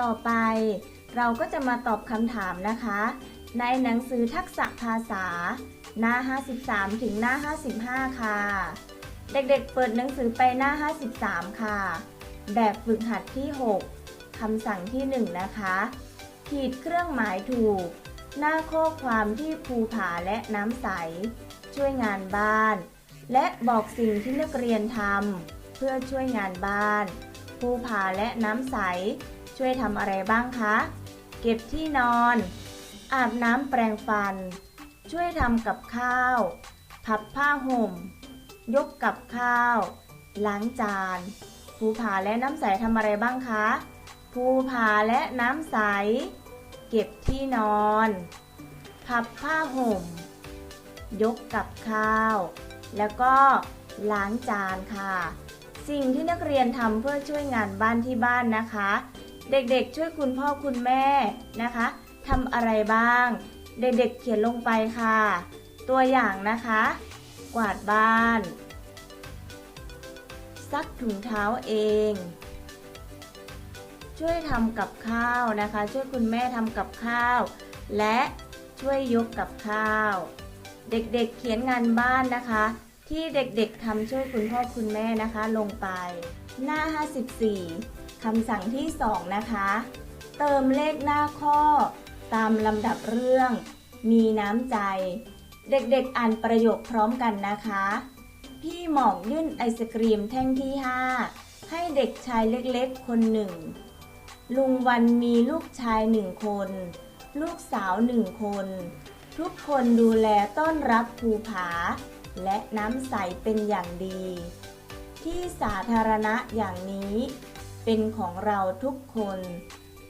ต่อไปเราก็จะมาตอบคำถามนะคะ ในหนังสือทักษะภาษา หน้า 53 ถึงหน้า 55 ค่ะ เด็กๆเปิดหนังสือไปหน้า 53 ค่ะ แบบฝึกหัดที่ 6คำสั่งที่ 1 นะคะ ขีดเครื่องหมายถูก หน้าข้อความที่ภูผาและน้ำใส ช่วยงานบ้าน และบอกสิ่งที่นักเรียนทำเพื่อช่วยงานบ้าน ภูผาและน้ำใส ช่วยทำอะไรบ้างคะ เก็บที่นอน อาบน้ำแปรงฟัน ช่วยทำกับข้าว พับผ้าห่ม ยกกับข้าว ล้างจานภูผาและน้ำใสทำอะไรบ้างคะภูผาและน้ำใส เก็บที่นอน พับผ้าห่ม ยกกับข้าว แล้วก็ล้างจานค่ะ สิ่งที่นักเรียนทำเพื่อช่วยงานบ้านที่บ้านนะคะ เด็กๆ ช่วยคุณพ่อคุณแม่นะคะทำอะไรบ้าง เด็กๆเขียนลงไปค่ะ ตัวอย่างนะคะ กวาดบ้าน ซักถุงเท้าเอง ช่วยทำกับข้าวนะคะ ช่วยคุณแม่ทำกับข้าว และช่วยยกกับข้าว เด็กๆเขียนงานบ้านนะคะ ที่เด็กๆทำช่วยคุณพ่อคุณแม่นะคะ ลงไป หน้า 54คำสั่งที่ 2 นะคะ เติมเลขหน้าข้อ ตามลำดับเรื่อง มีน้ำใจ เด็กๆอ่านประโยคพร้อมกันนะคะ พี่หมอกยื่นไอศกรีมแท่งที่ 5 ให้เด็กชายเล็กๆ คนหนึ่ง ลุงวันมีลูกชายหนึ่งคน ลูกสาวหนึ่งคน ทุกคนดูแลต้อนรับภูผา และน้ำใสเป็นอย่างดี ที่สาธารณะอย่างนี้ เป็นของเราทุกคน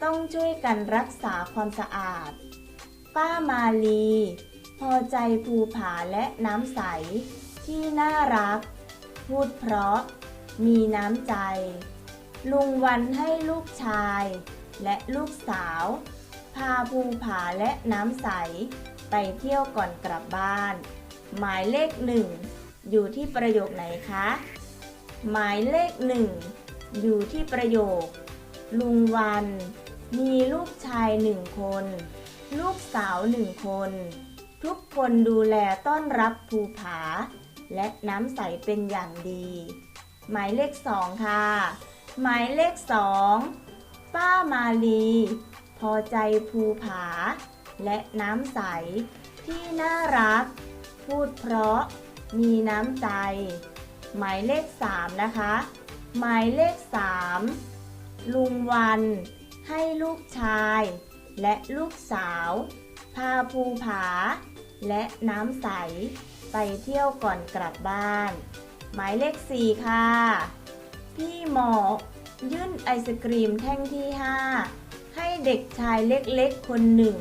ต้องช่วยกันรักษาความสะอาด ป้ามาลี พอใจภูผาและน้ำใส ที่น่ารัก พูดเพราะ มีน้ำใจ ลุงวันให้ลูกชาย และลูกสาว พาภูผาและน้ำใส ไปเที่ยวก่อนกลับบ้าน หมายเลขหนึ่งอยู่ที่ประโยคไหนคะ หมายเลขหนึ่งอยู่ที่ประโยค ลุงวัน มีลูกชายหนึ่งคน ลูกสาวหนึ่งคน ทุกคนดูแลต้อนรับภูผา และน้ำใสเป็นอย่างดี หมายเลขสองค่ะ หมายเลขสองป้ามาลี พอใจภูผา และน้ำใสที่น่ารัก พูดเพราะมีน้ำใจ หมายเลขสามนะคะ หมายเลขสามลุงวันให้ลูกชาย และลูกสาวพาภูผา และน้ำใส ไปเที่ยวก่อนกลับบ้าน หมายเลขสี่ค่ะ พี่หมอกยื่นไอศกรีมแท่งที่ 5 ให้เด็กชายเล็กๆคนหนึ่ง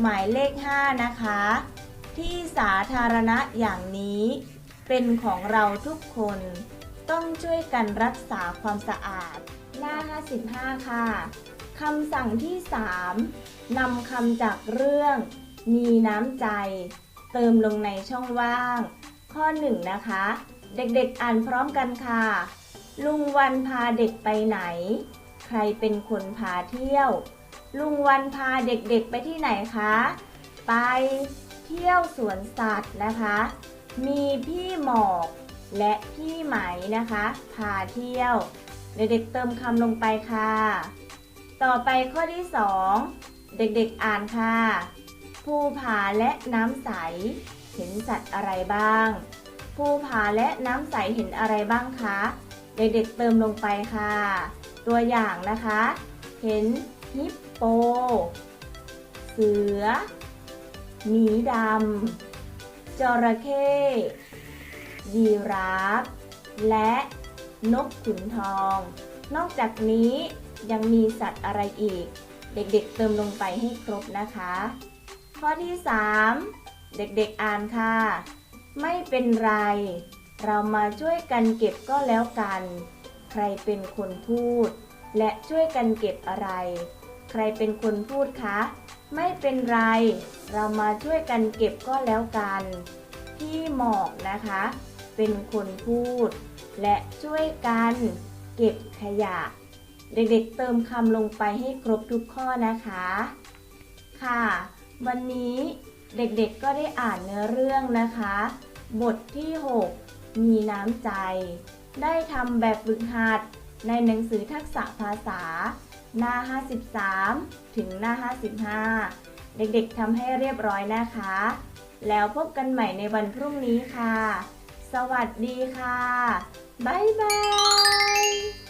หมายเลข 5 นะคะ ที่สาธารณะอย่างนี้ เป็นของเราทุกคน ต้องช่วยกันรักษาความสะอาด หน้า 55 ค่ะคำสั่งที่ 3นำคำจากเรื่อง มีน้ำใจ เติมลงในช่องว่าง ข้อ 1 นะคะ เด็กๆอ่านพร้อมกันค่ะ ลุงวันพาเด็กไปไหน ใครเป็นคนพาเที่ยว ลุงวันพาเด็กๆไปที่ไหนคะ ไป ที่ยวสวนสัตว์นะคะ มีพี่หมอกและพี่ไหมนะคะ พาเที่ยว เด็กๆเติมคำลงไปค่ะ ต่อไปข้อที่ 2 เด็กๆอ่านค่ะภูผาและน้ำใส เห็นสัตว์อะไรบ้างภูผาและน้ำใสเห็นอะไรบ้างคะ เด็กๆเติมลงไปค่ะ ตัวอย่างนะคะ เห็นฮิปโป เสือ หมีดำ จระเข้ ยีราฟ และนกขุนทอง นอกจากนี้ยังมีสัตว์อะไรอีก เด็กๆเติมลงไปให้ครบนะคะ ข้อที่ 3 เด็กๆอ่านค่ะ ไม่เป็นไร เรามาช่วยกันเก็บก็แล้วกัน ใครเป็นคนพูด และช่วยกันเก็บอะไร ใครเป็นคนพูดคะ ไม่เป็นไร เรามาช่วยกันเก็บก็แล้วกัน พี่หมอกนะคะ เป็นคนพูด และช่วยกันเก็บขยะ เด็กๆเติมคำลงไปให้ครบทุกข้อนะคะ ค่ะ วันนี้เด็กๆก็ได้อ่านเนื้อเรื่องนะคะ บทที่ 6 มีน้ำใจ ได้ทำแบบฝึกหัดในหนังสือทักษะภาษา หน้า 53 ถึงหน้า 55 เด็กๆทำให้เรียบร้อยนะคะ แล้วพบกันใหม่ในวันพรุ่งนี้ค่ะ สวัสดีค่ะ บ๊ายบาย